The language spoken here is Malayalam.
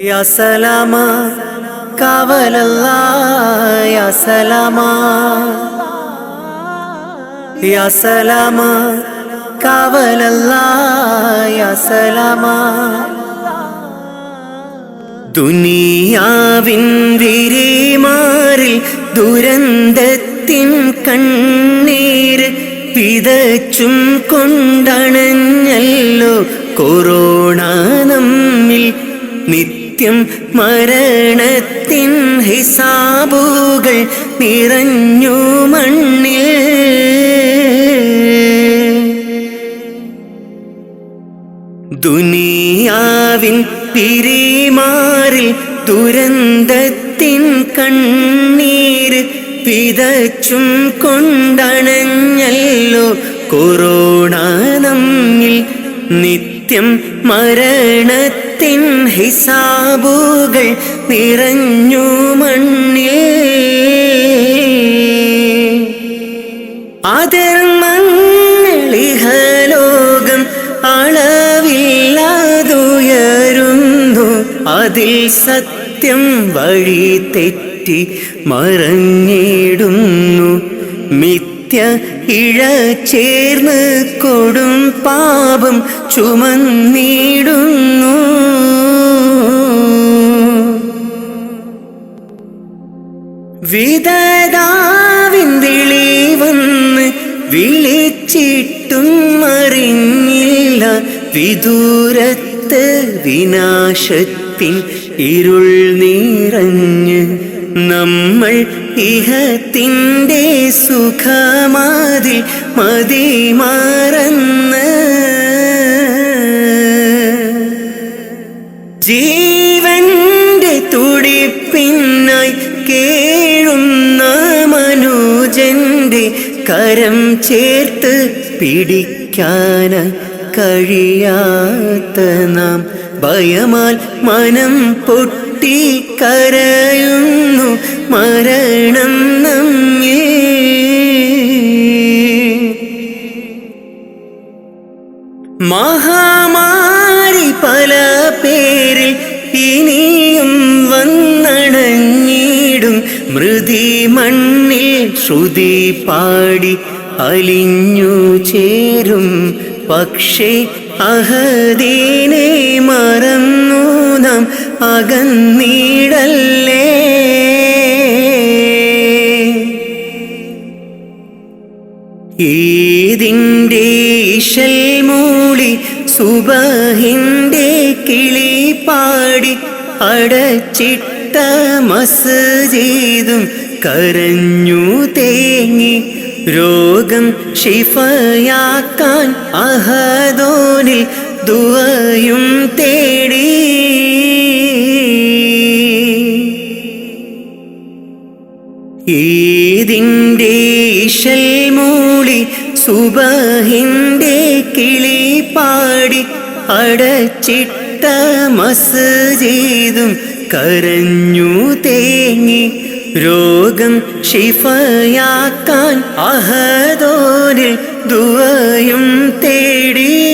يا سلاما കാവലല്ലാ യാ സലാമാ യാ സലാമാ കാവലല്ലാ യാ സലാമാ ദുനിയാവിൻ വിരിമാറിൽ ദുരന്തത്തിൻ കണ്ണീര് വിതച്ചും കൊണ്ടണഞ്ഞല്ലോ കൊറോണ നമ്മിൽ നിത്യം മരണത്തിൻ ഹിസാബുകൾ നിറഞ്ഞു മണ്ണിൽ. ദുനിയാവിൻ പിരിമാറിൽ ദുരന്തത്തിൻ കണ്ണീർ വിതച്ചും കൊണ്ടണഞ്ഞല്ലോ. കൊറോണ നമ്മിൽ നിത്യം മരണത്തിൻ ഹിസാബുകൾ നിറഞ്ഞു മണ്ണിൽ. അധർമ്മങ്ങളിഹലോകം അളവില്ലാതുയരുന്നു. അതിൽ സത്യം വഴി തെറ്റി മറഞ്ഞിടുന്നു. മിഥ്യ ഇഴ ചേർന്ന് കൊടും പാപം ചുമന്നിടുന്നു. വിധതാവിന്തിളി വന്ന് വിളിച്ചിട്ടും അറിഞ്ഞില്ല. വിദൂരത്ത് വിനാശത്തിൻ ഇരുൾ നിറഞ്ഞ് നമ്മൾ ഇഹത്തിന്റെ സുഖമാതിൽ മതിമറന്ന്. ജീവന്റെ തുടിപ്പിന്നായി കേഴുന്ന മനുജന്റെ കരം ചേർത്ത് പിടിക്കാന കഴിയാത്ത നാം ഭയമാൽ മനം പൊട്ടി കരയുന്നു മരണം നമ്മേ. മഹാമാരി പല പേരിൽ ഇനിയും വന്നണഞ്ഞിടും മൃതി മണ്ണിൽ ശ്രുതി പാടി അലിഞ്ഞു ചേരും പക്ഷേ അഹദീനെ മറന്നു നാം അകന്നീടല്ലേ? ഈതിന്റെ ഇശൽ മൂളി സുബഹിന്റെ കിളി പാടി അടച്ചിട്ട മസ്ജിദും കരഞ്ഞു തേങ്ങി രോഗം ഷിഫയാക്കാൻ അഹദോനിൽ ദുവയും തേടി. ഈതിന്റെ ഇശൽ മൂളി സുബഹിന്റെ കിളി പാടി അടച്ചിട്ട മസ്ജിദും കരഞ്ഞു തേങ്ങി രോഗം ഷിഫയാക്കാൻ അഹദോനിൽ ദുവയും തേടി.